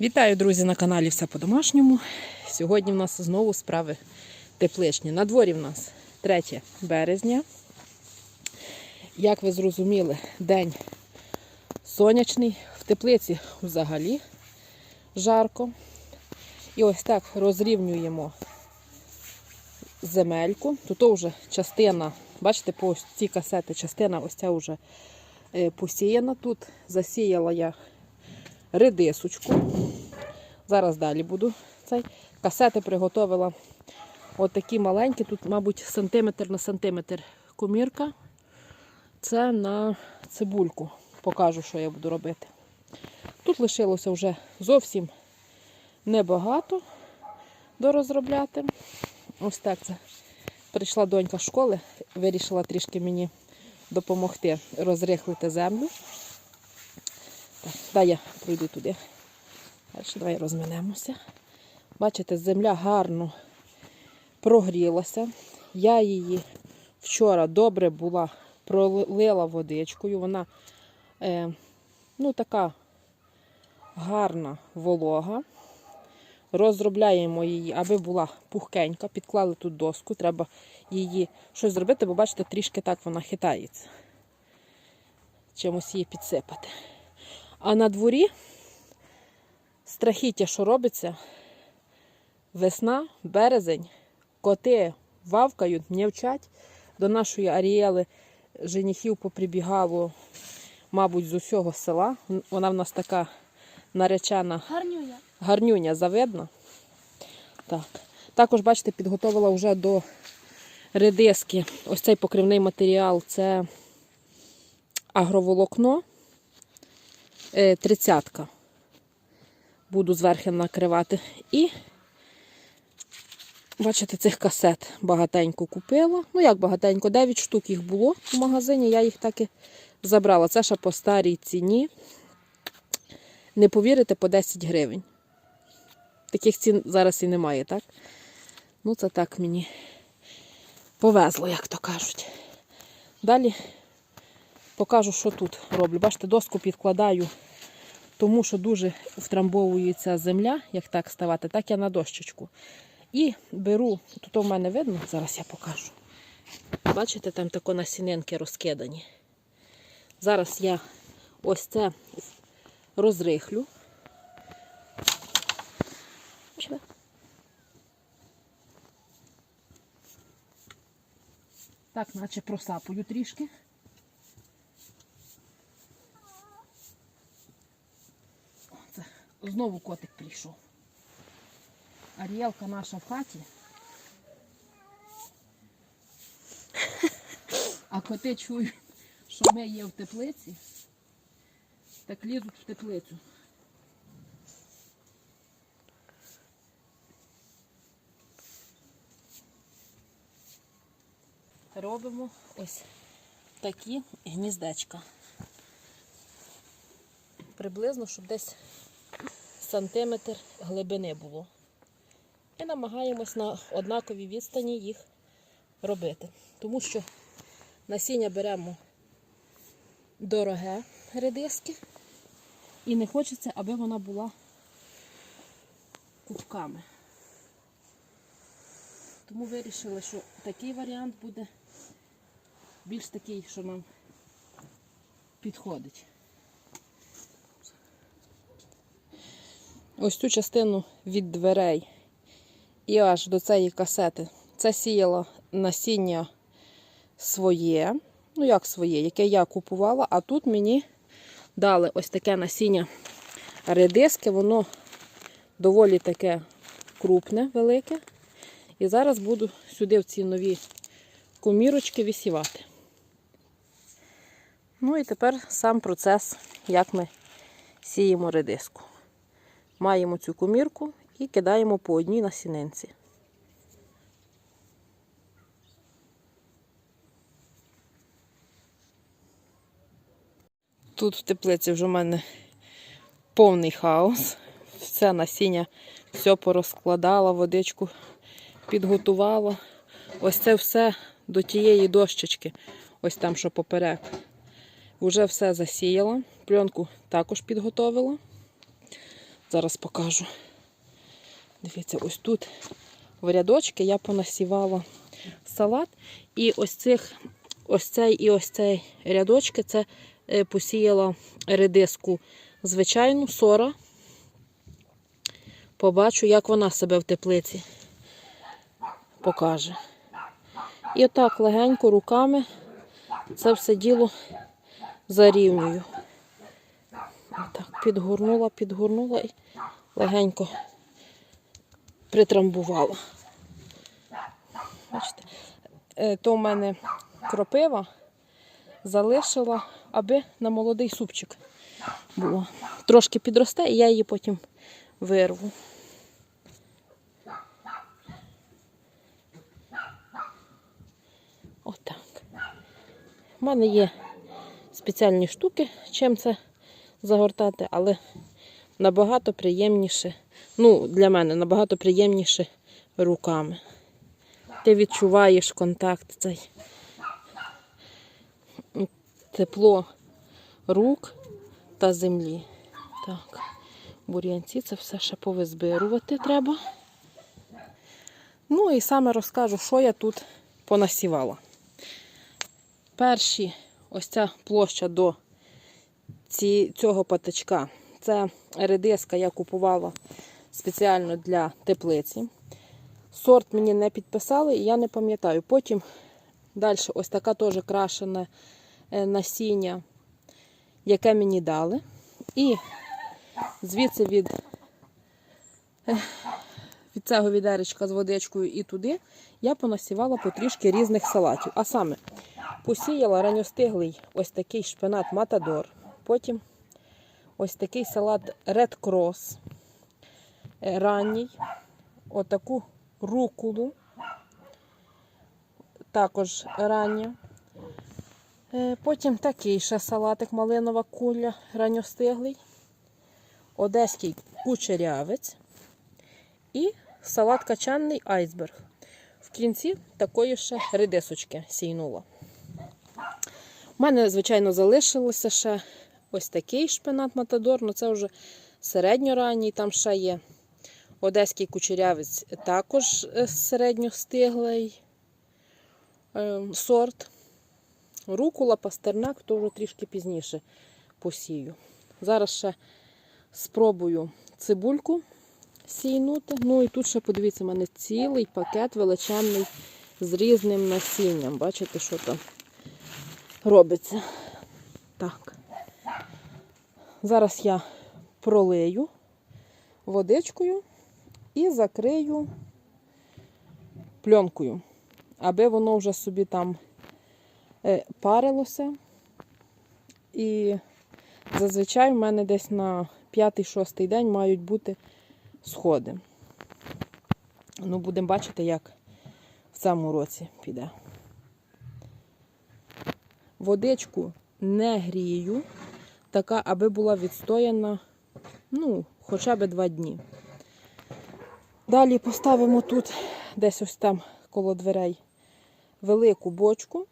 Вітаю, друзі, на каналі Все по-домашньому. Сьогодні в нас знову справи тепличні. На дворі в нас 3 березня. Як ви зрозуміли, день сонячний, в теплиці взагалі жарко. І ось так розрівнюємо земельку. Тут вже частина, бачите, по ось ці касети, частина ось ця вже е, посіяна. Тут засіяла я редисочку. Зараз далі буду цей. Касети приготувала от такі маленькі, тут, мабуть, сантиметр на сантиметр комірка. Це на цибульку. Покажу, що я буду робити. Тут лишилося вже зовсім небагато дорозробляти. Ось так це. Прийшла донька з школи, вирішила трішки мені допомогти розрихлити землю. Так, я пройду туди. Далі давай розминемося. Бачите, земля гарно прогрілася. Я її вчора добре була, пролила водичкою. Вона е, ну, така гарна волога. Розробляємо її, аби була пухкенька. Підклали тут доску. Треба її щось зробити, бо бачите, трішки так вона хитається. Чимось її підсипати. А на дворі страхіття, що робиться, весна, березень, коти вавкають, м'явчать. До нашої Арієли женихів поприбігало, мабуть, з усього села. Вона в нас така наречена Гарнюня. гарнюня завидна. Так. Також, бачите, підготувала вже до редиски ось цей покривний матеріал це агроволокно. Е, тридцятка. Буду зверху накривати. І, бачите, цих касет багатенько купила. Ну, як багатенько, 9 штук їх було в магазині, я їх так і забрала. Це ще по старій ціні. Не повірите, по 10 гривень. Таких цін зараз і немає, так? Ну, це так мені повезло, як то кажуть. Далі покажу, що тут роблю. Бачите, доску підкладаю, тому що дуже втрамбовується земля, як так ставати, так я на дощечку. І беру, тут у мене видно, зараз я покажу. Бачите, там тако насінинки розкидані. Зараз я ось це розрихлю. Так, наче просапую трішки. О, Це знову котик прийшов. Аріелка наша в хаті. А коти чують, що ми є в теплиці, так лізуть в теплицю. Робимо ось такі гніздечка. Приблизно, щоб десь сантиметр глибини було. І намагаємось на однаковій відстані їх робити. Тому що насіння беремо дороге редиски. І не хочеться, аби вона була кубками. Тому вирішили, що такий варіант буде більш такий, що нам підходить. Ось цю частину від дверей і аж до цієї касети. Це сіяло насіння своє, ну як своє, яке я купувала, а тут мені дали ось таке насіння редиски, воно доволі таке крупне, велике. І зараз буду сюди в ці нові комірочки висівати. Ну і тепер сам процес, як ми сіємо редиску. Маємо цю комірку і кидаємо по одній насінинці. Тут в теплиці вже в мене повний хаос. Все насіння, все порозкладала, водичку підготувала. Ось це все до тієї дощечки, ось там, що поперек. Вже все засіяла. Пленку також підготовила. Зараз покажу. Дивіться, ось тут в рядочки я понасівала салат. І ось цих, ось цей і ось цей рядочки це е, посіяла редиску звичайну, сора. Побачу, як вона себе в теплиці покаже. І отак легенько руками це все діло зарівнюю. Так, підгорнула, підгорнула і легенько притрамбувала. Бачите? Е, То в мене кропива залишила, аби на молодий супчик було. Трошки підросте, і я її потім вирву. Отак. У мене є спеціальні штуки, чим це загортати, але набагато приємніше. Ну, для мене набагато приємніше руками. Ти відчуваєш контакт цей тепло рук та землі. Так, бур'янці це все ще повизбирувати треба. Ну і саме розкажу, що я тут понасівала. Перші, ось ця площа до ці, цього патичка. Це редиска я купувала спеціально для теплиці. Сорт мені не підписали, і я не пам'ятаю. Потім далі ось така теж крашене е, насіння, яке мені дали. І звідси від, е, від цього відеречка з водичкою і туди я понасівала потрішки різних салатів. А саме посіяла ранньостиглий ось такий шпинат Матадор. Потім ось такий салат Red Cross е, ранній. Отаку рукулу. Також рання. Е, Потім такий ще салатик малинова куля ранньостиглий. Одеський кучерявець. І салат качанний айсберг. В кінці такої ще редисочки сійнула. У мене, звичайно, залишилося ще ось такий шпинат Матадор, але це вже середньоранній, там ще є одеський кучерявець, також е, середньостиглий е, сорт. Рукула, пастернак, то вже трішки пізніше посію. Зараз ще спробую цибульку сійнути. Ну і тут ще, подивіться, у мене цілий пакет величезний з різним насінням. Бачите, що там робиться. Так. Зараз я пролию водичкою і закрию пленкою, аби воно вже собі там е, парилося. І зазвичай в мене десь на п'ятий-шостий день мають бути сходи. Ну, будемо бачити, як в цьому році піде. Водичку не грію, така, аби була відстояна, ну, хоча б два дні. Далі поставимо тут, десь ось там коло дверей, велику бочку.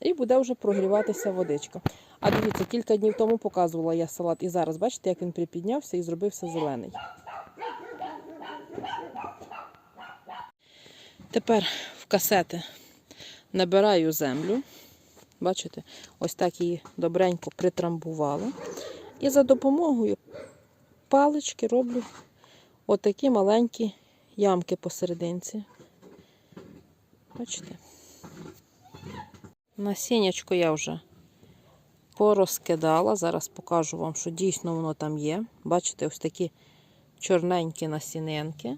І буде вже прогріватися водичка. А дивіться, кілька днів тому показувала я салат. І зараз, бачите, як він припіднявся і зробився зелений. Тепер в касети набираю землю. Бачите, ось так її добренько притрамбувала. І за допомогою палички роблю отакі маленькі ямки посерединці. Бачите? Насіннячко я вже порозкидала. Зараз покажу вам, що дійсно воно там є. Бачите, ось такі чорненькі насінинки.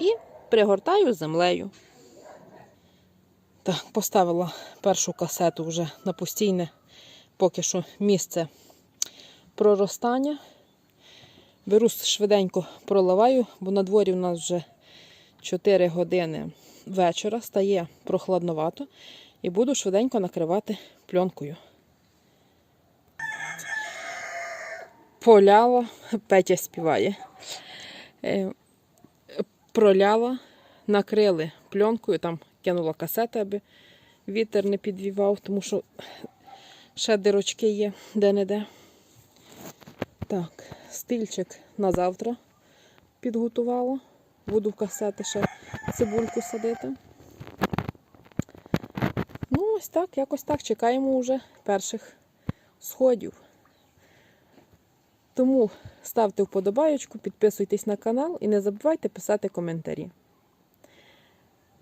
І пригортаю землею. Так, поставила першу касету вже на постійне поки що місце проростання. Беру швиденько проливаю, бо на дворі у нас вже 4 години вечора, стає прохладновато, і буду швиденько накривати пленкою. Поляла, Петя співає. Е, Проляла, накрили пленкою, там кинула касети, аби вітер не підвівав, тому що ще дирочки є де-не-де. Так, стильчик на завтра підготувала. Буду в касети ще цибульку садити. Ну, ось так, якось так. Чекаємо вже перших сходів. Тому ставте вподобайочку, підписуйтесь на канал і не забувайте писати коментарі.